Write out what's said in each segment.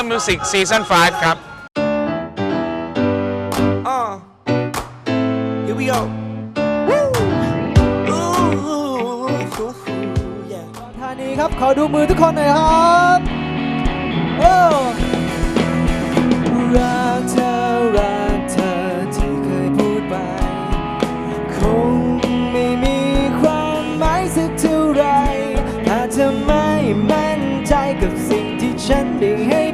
ดรเลิฟมิวสิกซีซั่น5ครับ Uh, here we go. Woo! Ooh, yeah. ท่านี้ครับ ขอดูมือทุกคนหน่อยครับโอ้รักเธอรักเธอที่เคยพูดไป คงไม่มีความหมายสักเท่าไหรถ้าเธอไม่มั่นใจกับสิ่งที่ฉันได้ให้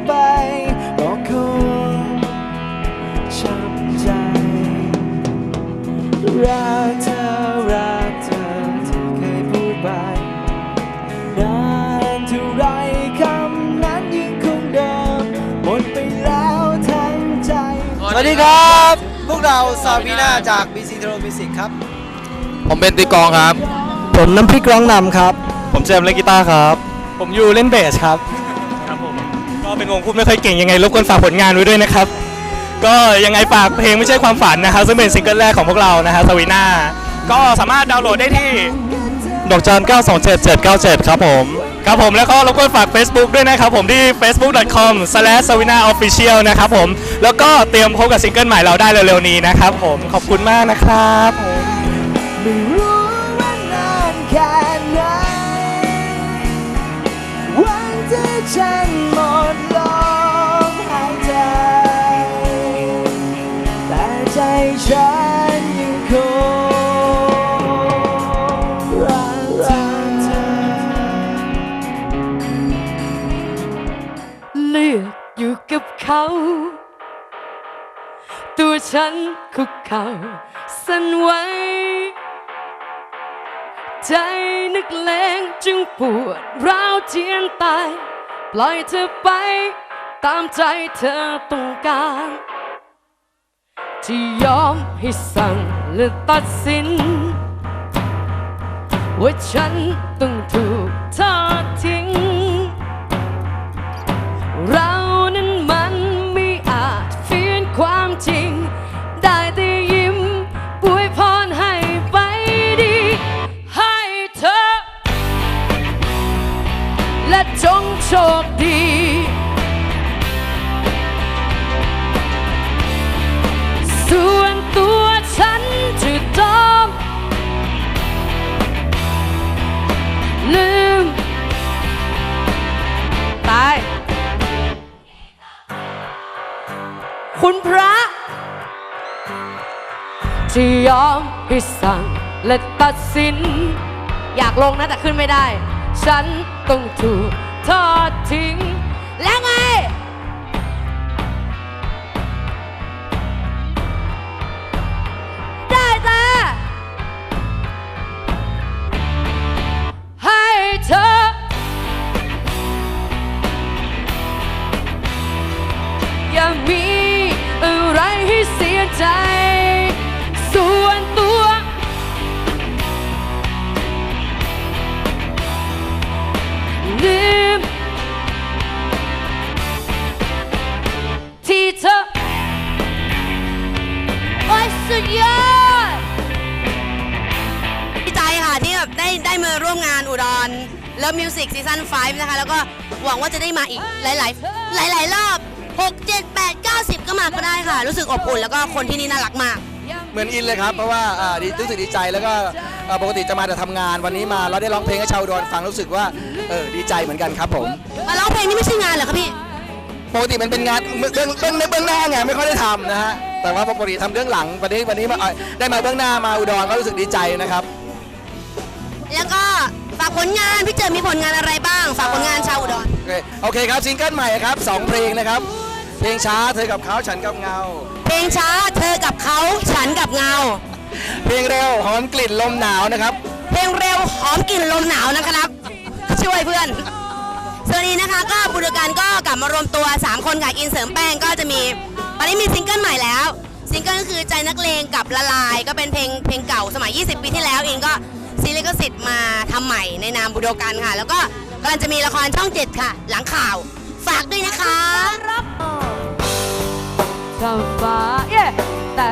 รักเธอรักเธอที่เคยพูดไปนานเท่าไรคำนั้นยังคงเดิมหมดไปแล้วทั้งใจ สวัสดีครับ พวกเราซาบีนาจาก BC t r o Music ครับ ผมเป็นตีกลองครับ ผมน้ำพริกร้องนำครับ ผมเจมส์เล่นกีตาร์ครับ ผมยูเล่นเบสครับ ครับผม ก็เป็นวงพูดไม่ค่อยเก่งยังไงรบกวนฝากผลงานไว้ด้วยนะครับ ก็ยังไงฝากเพลงไม่ใช่ความฝันนะครับซึ่งเป็นซิงเกิลแรกของพวกเรานะฮะสวีน่าก็สามารถดาวน์โหลดได้ที่ดอกจัน9277797 ครับผม ครับผมแล้วก็รบกวนฝาก Facebook ด้วยนะครับผมที่ facebook.com/savinaofficial นะครับผม แล้วก็เตรียมพบกับซิงเกิลใหม่เราได้เร็วๆนี้นะครับผม ขอบคุณมากนะครับผม ฉันคุกเข่าสั่นไหวใจนึกเลงจึงปวดร้าวเจียนตาย ปล่อยเธอไป ตามใจเธอต้องการที่ยอมให้สั่งและตัดสิน ว่าฉันต้องถูกทอดทิ้ง คุณพระที่ยอมให้สั่งและตัดสิน อยากลงนะแต่ขึ้นไม่ได้ ฉันต้องถูกทอดทิ้ง แล้วไง 5 นะคะ แล้วก็หวังว่าจะได้มาอีกหลาย ๆ หลาย ๆ รอบ 6 7 8 9 10 ก็มาก็ได้ค่ะ รู้สึกอบอุ่นแล้วก็คนที่นี่น่ารักมาก เหมือนอินเลยครับ เพราะว่าอ่าดีรู้สึกดีใจแล้วก็อ่าปกติจะมาแต่ทำงานวันนี้มาเราได้ร้องเพลงให้ชาวอุดรฟังรู้สึกว่าเออดีใจเหมือนกันครับผม มาร้องเพลงนี่ไม่ใช่งานเหรอคะพี่ ปกติมันเป็นงานเบื้องเบื้องเบื้องหน้าไงไม่ค่อยได้ทำนะฮะแต่ว่าปกติทำเรื่องหลังวันนี้วันนี้มาเอ่อได้มาเบื้องหน้ามาอุดรก็รู้สึกดีใจนะครับ แล้วก็ ฝากผลงานพี่เจอมีผลงานอะไรบ้าง ฝากผลงานชาวอุดร โอเคโอเคครับซิงเกิลใหม่ครับสองเพลงนะครับ เพลงช้าเธอกับเขาฉันกับเงา เพลงช้าเธอกับเขาฉันกับเงา เพลงเร็วหอมกลิ่นลมหนาวนะครับ เพลงเร็วหอมกลิ่นลมหนาวนะครับ ช่วยเพื่อนสวัสดีนะคะก็บุรการก็กลับมารวมตัว 3 คนกับอินเสริมแป้งก็จะมีตอนนี้มีซิงเกิลใหม่แล้วซิงเกิลก็คือใจนักเลงกับละลาย ก็เป็นเพลงเพลงเก่าสมัย 20 ปีที่แล้วอินก็ ซีรีส์ก็สิทธิ์มาทำใหม่ในนามบุโดกันค่ะ แล้วก็กำลังจะมีละครช่องเจ็ดค่ะ หลังข่าว ฝากด้วยนะคะทำฟ้าเย่แต่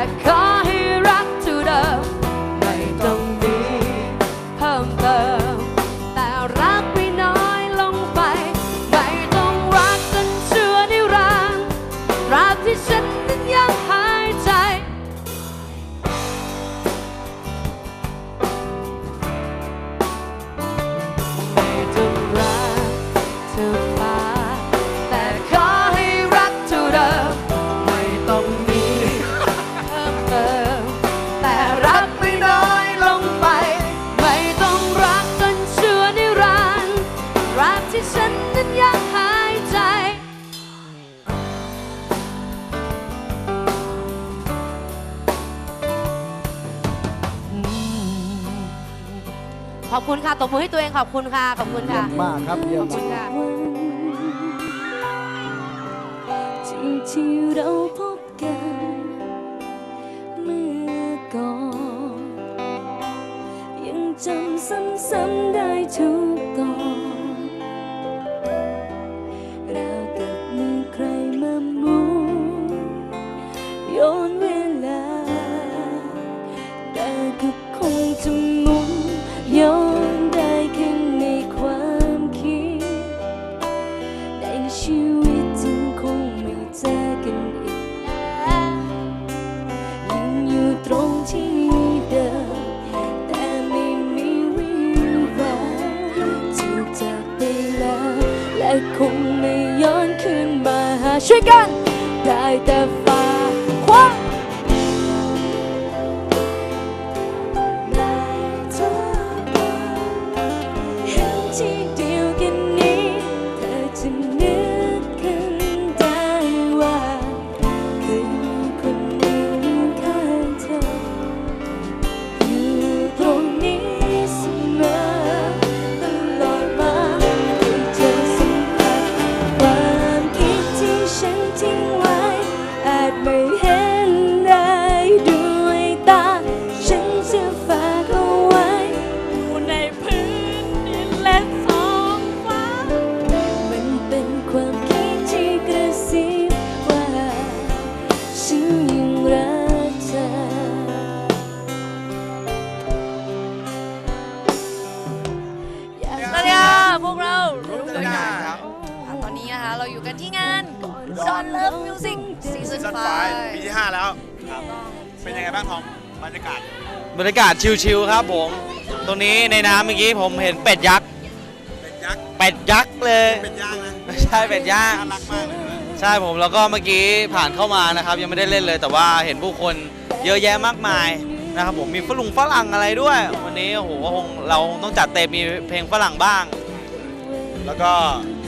คุณค่ะตบมือให้ตัวเองขอบคุณค่ะขอบคุณค่ะมากครับเยี่ยขมอบคุณค่ะที่ที่เราพบ มาหา กันที่งาน Don Love Music Season 5ปีที่ 5 แล้วเป็นยังไงบ้างทอมบรรยากาศบรรยากาศชิลๆครับผม ตรงนี้ในน้ำเมื่อกี้ผมเห็นเป็ดยักษ์ เป็นยักษ์เป็ดยักษ์เลย เป็นย่างนะไม่ใช่เป็ดย่าง น่ารักมากเลยนะใช่ผมแล้วก็เมื่อกี้ผ่านเข้ามานะครับ ยังไม่ได้เล่นเลย แต่ว่าเห็นผู้คนเยอะแยะมากมายนะครับผมมีฝรั่งฝรั่งอะไรด้วย วันนี้โอ้โหก็คงเราต้องจัดเต็มมีเพลงฝรั่งบ้าง แล้วก็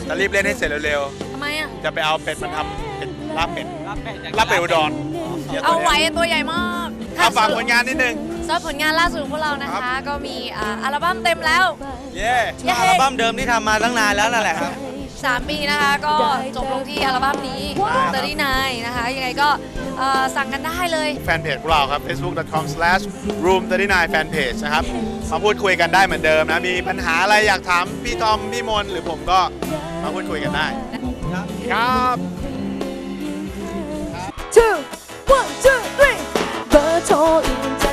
จะรีบเล่นให้เสร็จเร็วทำไมอะๆ จะไปเอาเป็ดมาทำเป็นลาบเป็ดลาบเป็ดลาบเป็ดอุดรเดี๋ยวเอาตัวไว้เนี้ยตัวใหญ่มากเอาฝากผลงานนิดนึงสำหรับผลงานล่าสุดของพวกเรานะครัคะบก็มีอ่าอัลบั้มเต็มแล้ว เย้เย้ อัลบั้มเดิมที่ทำมาตั้งนานแล้วนั่นแหละครับ3ปีนะคะ ก็จบลงที่อัลบั้มนี้เตอรี่นนะคะ ยังไงก็เอ่อสั่งกันได้เลย แฟนเพจของเราครับ facebook.com/room39 fanpage นะครับมาพูดคุยกันได้เหมือนเดิมนะ มีปัญหาอะไรอยากถามพี่ทอม พี่มนหรือผมก็มาพูดคุยกันได้ ครับ two one two three เบอร์โทรอื่น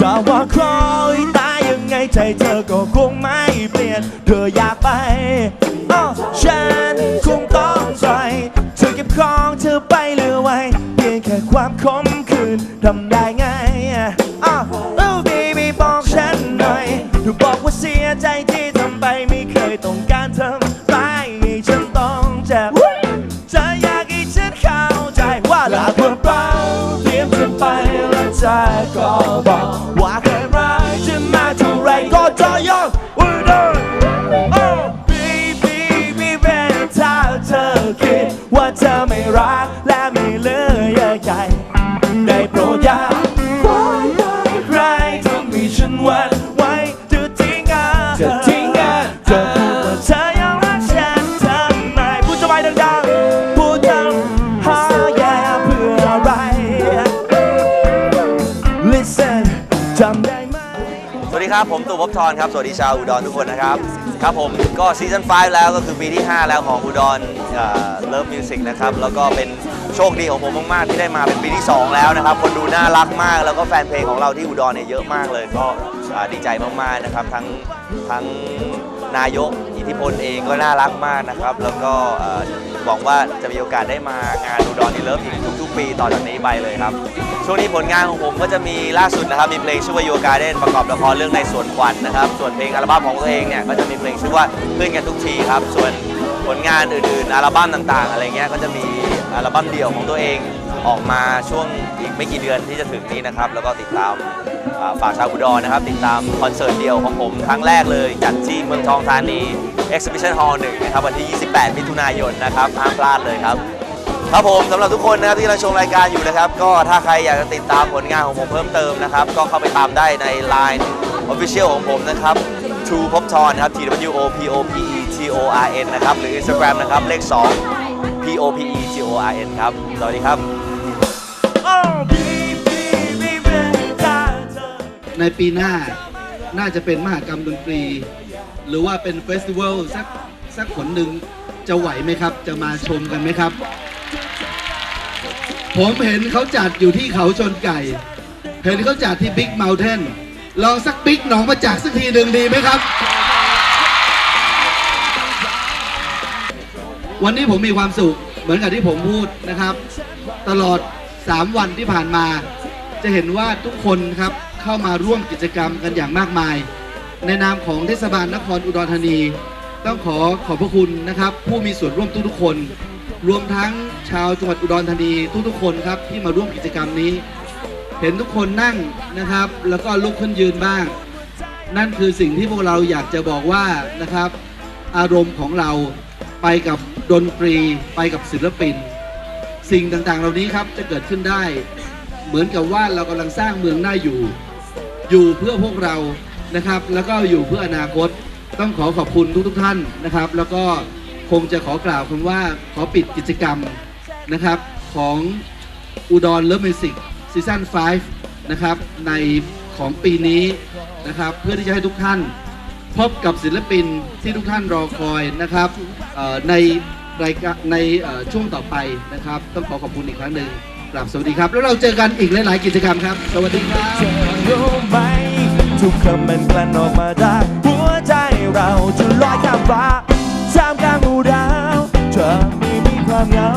จะว่าคล้อยตายยังไงใจเธอก็คงไม่เปลี่ยน เธออยากไป จำได้ไหมสวัสดีครับ ผมตู่ภพบทรครับ สวัสดีชาวอุดรทุกคนนะครับ ครับผมก็ซีซั่น5แล้วก็คือปีที่ 5 แล้วของอุดรเลิฟมิวสิกนะครับ แล้วก็เป็นโชคดีของผมมาก ๆ ที่ได้มาเป็นปีที่ 2 แล้วนะครับ คนดูน่ารักมาก แล้วก็แฟนเพลงของเราที่อุดรเนี่ยเยอะมากเลย ก็ดีใจมาก ๆ นะครับ ทั้งทั้งนายกอิทธิพลเองก็น่ารักมากนะครับ แล้วก็ หวังว่าจะมีโอกาสได้มางานอุดรในเลิฟอีกทุกๆ ปีต่อจากนี้ไปเลยครับ ช่วงนี้ผลงานของผมก็จะมีล่าสุดนะครับ มีเพลงชื่อว่า Your Garden ประกอบละครเรื่องในสวนขวัญนะครับ ส่วนเพลงอัลบั้มของตัวเองเนี่ยก็จะมีเพลงชื่อว่าเพื่อนกันทุกทีครับ ส่วนผลงานอื่นๆ อัลบั้มต่างๆ อะไรเงี้ยก็จะมีอัลบั้มเดี่ยวของตัวเองออกมาช่วงอีกไม่กี่เดือนที่จะถึงนี้นะครับ แล้วก็ติดตามฝากชาวอุดรนะครับ ติดตามคอนเสิร์ตเดี่ยวของผมครั้งแรกเลยจัดที่เมืองทองธานี Exhibition Hall 1นะครับวันที่ 28 มิถุนายนนะครับห้ามพลาดเลยครับครับผมสำหรับทุกคนนะครับที่กำลังชมรายการอยู่นะครับ ก็ถ้าใครอยากจะติดตามผลงานของผมเพิ่มเติมนะครับ ก็เข้าไปตามได้ใน Line Official ของผมนะครับ True พบทรนะครับ T W O P O P E T O R N นะครับ หรือ Instagram นะครับ เลข 2 P O P E T O R N ครับ สวัสดีครับ ในปีหน้าน่าจะเป็นมหากรรมดนตรี หรือว่าเป็นเฟสติวัลสักสักผลหนึ่งจะไหวไหมครับ จะมาชมกันไหมครับ ผมเห็นเขาจัดอยู่ที่เขาชนไก่ เห็นเขาจัดที่บิ๊กเม t เทนลองสักบิ๊กหนองมาจากสักทีหนึ่งดีไหมครับ วันนี้ผมมีความสุขเหมือนกับที่ผมพูดนะครับ ตลอด 3 วันที่ผ่านมา จะเห็นว่าทุกคนครับเข้ามาร่วมกิจกรรมกันอย่างมากมาย ในนามของเทศบาลนครอุดรธานี ต้องขอขอบพระคุณนะครับ ผู้มีส่วนร่วมทุกๆคน รวมทั้งชาวจังหวัดอุดรธานีทุกๆคนครับที่มาร่วมกิจกรรมนี้ เห็นทุกคนนั่งนะครับ แล้วก็ลุกขึ้นยืนบ้าง นั่นคือสิ่งที่พวกเราอยากจะบอกว่านะครับ อารมณ์ของเราไปกับดนตรีไปกับศิลปิน สิ่งต่างๆ เหล่านี้ครับจะเกิดขึ้นได้ เหมือนกับว่าเรากำลังสร้างเมืองน่าอยู่ อยู่เพื่อพวกเรา นะครับ แล้วก็อยู่เพื่ออนาคตต้องขอขอบคุณทุกๆท่านนะครับ แล้วก็คงจะขอกล่าวคำว่าขอปิดกิจกรรมนะครับของอุดรเลิฟมิวสิกซีซั่น5นะครับในของปีนี้นะครับ เพื่อที่จะให้ทุกท่านพบกับศิลปินที่ทุกท่านรอคอยนะครับในรายการในช่วงต่อไปนะครับ ต้องขอขอบคุณอีกครั้งหนึ่งกราบสวัสดีครับ แล้วเราเจอกันอีกหลาย ๆ กิจกรรมครับ สวัสดีครับ ทุกคำมันกลั่นออกมาจากหัวใจเราจะลอยข้ามฟ้าท่ามกลางหมู่ดาวเธอไม่มีความเหงา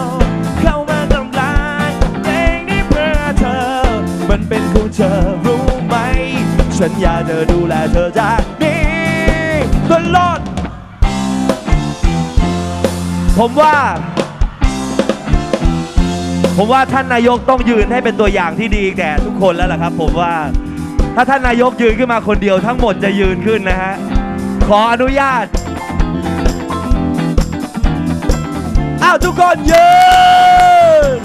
เข้ามาทำลายเพลงนี้เพื่อเธอ มันเป็นของเธอรู้ไหม ฉันอยากจะดูแลเธอจากนี้ตลอดผมว่า ผมว่าท่านนายกต้องยืนให้เป็นตัวอย่างที่ดีแก่ทุกคนแล้วล่ะครับ ผมว่า ถ้าท่านนายกยืนขึ้นมาคนเดียวทั้งหมดจะยืนขึ้นนะฮะ ขออนุญาต อ้าวทุกคนยืน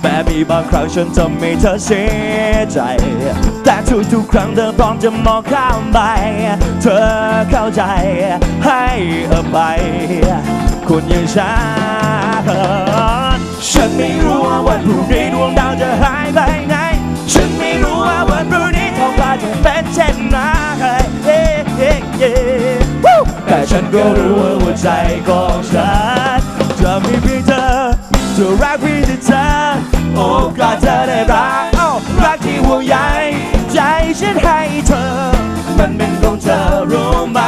แม้มีบางครั้งฉันทำให้เธอเสียใจ แต่ทุกๆครั้งเธอพร้อมจะมองข้ามไป เธอเข้าใจให้อภัยคุณยังฉัน ฉันไม่รู้ว่าวันพรุ่งนี้ดวงดาวจะหาย เย้เย้วู้แต่ฉันก็รู้ว่าหัวใจของฉันจะมีเพียงเธอจะรักเพียงแต่เธอโอกาสเธอได้รักอ้ารักที่ห่วงใยใจฉันให้เธอ มันเป็นของเธอรู้ไหม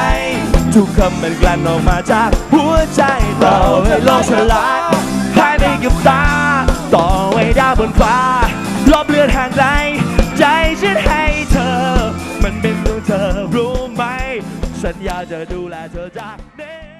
ทุกคำมันกลั่นออกมาจากหัวใจต่อให้โลกสลายภายในกับตา ต่อไว้ดาวบนฟ้าลบเลือนห่างไกลใจฉันให้ มันเป็นขอ